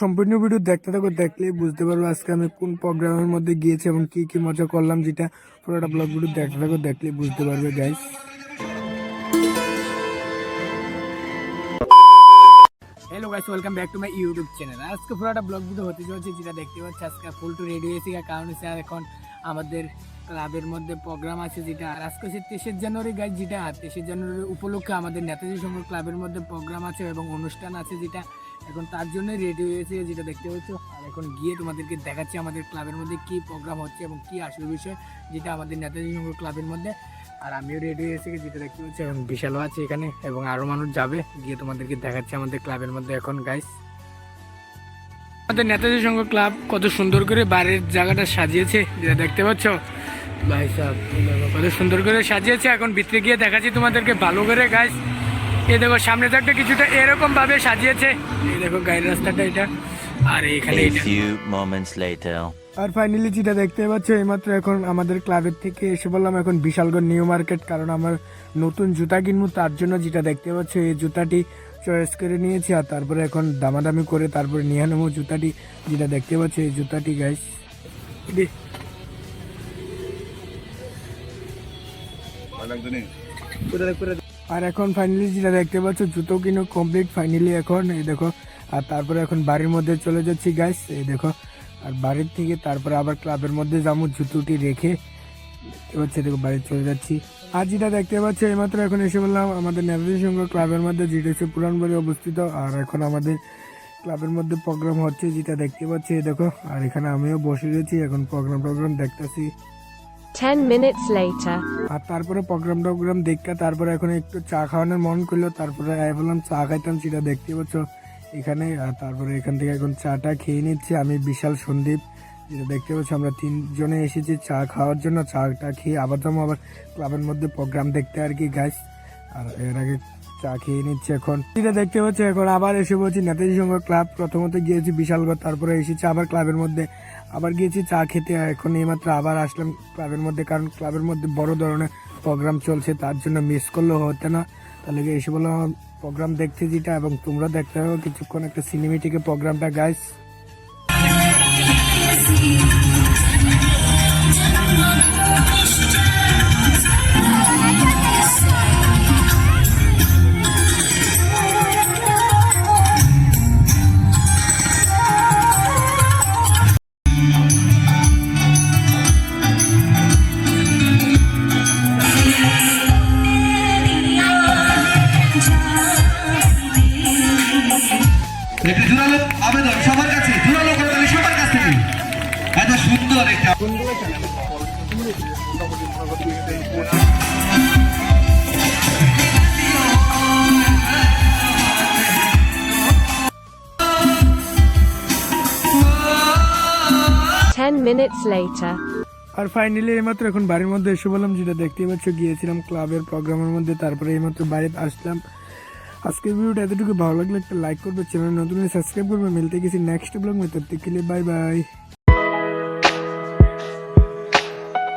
সম্পূর্ণ ভিডিও দেখতে থাকো, দেখলেই বুঝতে পারব আজকে আমি কোন প্রোগ্রামের মধ্যে গিয়েছি এবং কি কি মজা করলাম, যেটা পুরোটা ব্লগ ভিডিও দেখতে থাকো, দেখলেই বুঝতে পারবে guys hello guys welcome back to YouTube channel আজকে হতে চলছে, যেটা দেখতে পাচ্ছি আজকে ফুল টু রেডি কারণ এখন আমাদের ক্লাবের মধ্যে আছে যেটা আজকে জানুয়ারি গাইজ যেটা জানুয়ারি উপলক্ষে আমাদের নেতাজি সংঘ ক্লাবের মধ্যে প্রোগ্রাম আছে এবং অনুষ্ঠান আছে যেটা। এখন তার জন্যই রেডি হয়েছে যেটা দেখতে পাচ্ছ। আর এখন গিয়ে তোমাদেরকে দেখাচ্ছি আমাদের ক্লাবের মধ্যে কি প্রোগ্রাম হচ্ছে এবং কি আসবে বিষয় যেটা আমাদের নেতাজি সংঘ ক্লাবের মধ্যে। আর আমিও রেডি হয়েছি যেটা দেখতে পাচ্ছি। এবং বিশালও আছে এখানে এবং আরও মানুষ যাবে। গিয়ে তোমাদেরকে দেখাচ্ছি আমাদের ক্লাবের মধ্যে এখন গাইস আমাদের নেতাজি সংঘ ক্লাব কত সুন্দর করে বাড়ির জায়গাটা সাজিয়েছে, যেটা দেখতে পাচ্ছ। ভাই সাহেব, কত সুন্দর করে সাজিয়েছে। এখন ভিতরে গিয়ে দেখাচ্ছি তোমাদেরকে ভালো করে গাইস এই দেখো সামনে থাকতে কিছুটা এরকম ভাবে সাজিয়েছে। এই দেখো গাড়ির রাস্তাটা এটা। আর এখানে. আর ফাইনালি যেটা দেখতে পাচ্ছ এইমাত্র এখন আমাদের ক্লাবের থেকে এসে বললাম এখন বিশালগড় নিউ মার্কেট কারণ আমার নতুন জুতা কিনবো তার জন্য যেটা দেখতে পাচ্ছ এই জুতাটি চয়েস করে নিয়েছি আর তারপরে এখন দামাদামি করে তারপরে নিয়ে নেব জুতাটি। যেটা দেখতে পাচ্ছ এই জুতাটি গাইস আর এখন ফাইনালি যেটা দেখতে পাচ্ছ, জুতো কিনো কমপ্লিট ফাইনালি এখন, এই দেখো। আর তারপরে এখন বাড়ির মধ্যে চলে যাচ্ছি গাইস এই দেখো। আর বাড়ির থেকে তারপরে আবার ক্লাবের মধ্যে যাব, জুতোটি রেখে। পাচ্ছি দেখো বাড়ি চলে যাচ্ছি। আর যেটা দেখতে পাচ্ছি, এইমাত্র এখন এসে বললাম, আমাদের নেতাজি সংঘ ক্লাবের মধ্যে যেটা হচ্ছে পুরানবাড়ি অবস্থিত। আর এখন আমাদের ক্লাবের মধ্যে প্রোগ্রাম হচ্ছে, যেটা দেখতে পাচ্ছি দেখো। আর এখানে আমিও বসে গেছি এখন প্রোগ্রাম টোগ্রাম দেখতেছি। 10 minutes later. আর তারপরে প্রোগ্রাম টোগ্রাম দেখা তারপরে এখন একটু চা খাওয়ানোর মন করল, তারপরে আই বললাম, চা খাইতাম, সেটা দেখতে পাচ্ছ? এখানে আর তারপরে এখান থেকে এখন চাটা খেয়ে নিচ্ছি। আমি বিশাল সন্দীপ, যেটা দেখতে পাচ্ছ, আমরা তিনজনে এসেছি চা খাওয়ার জন্য। চাটা খেয়ে আবার যাব, আবার ক্লাবের মধ্যে প্রোগ্রাম দেখতে আর কি গাছ আর এর আগে চা খেয়ে নিচ্ছে এখন। যেটা দেখতে পাচ্ছি এখন আবার এসে বলছি, নেতাজি সংঘ ক্লাব প্রথমত গিয়েছি বিশালগড়, তারপরে এসেছি আবার ক্লাবের মধ্যে। আবার গিয়েছি চা খেতে, এখন এইমাত্র আবার আসলাম ক্লাবের মধ্যে, কারণ ক্লাবের মধ্যে বড় ধরনের প্রোগ্রাম চলছে, তার জন্য মিস করলেও হতে না। তাহলে এসে বললাম, প্রোগ্রাম দেখতে যেটা এবং তোমরা দেখতে হবে কিছুক্ষণ একটা সিনেমেটিকে প্রোগ্রামটা গাইস 10 minutes later. আর ফাইনালি এইমাত্র এখন বাড়ির মধ্যে এসে বললাম, যেটা দেখতে পাচ্ছ, গিয়েছিলাম ক্লাবের প্রোগ্রামের মধ্যে, তারপরে এইমাত্র বাড়িতে আসলাম। আজকের ভিডিওটা এতটুকু। ভালো লাগলে একটা লাইক করবে, চ্যানেল নতুন সাবস্ক্রাইব করবে। মিলতে গেছি নেক্সট ব্লগ মধ্যে বাই বাই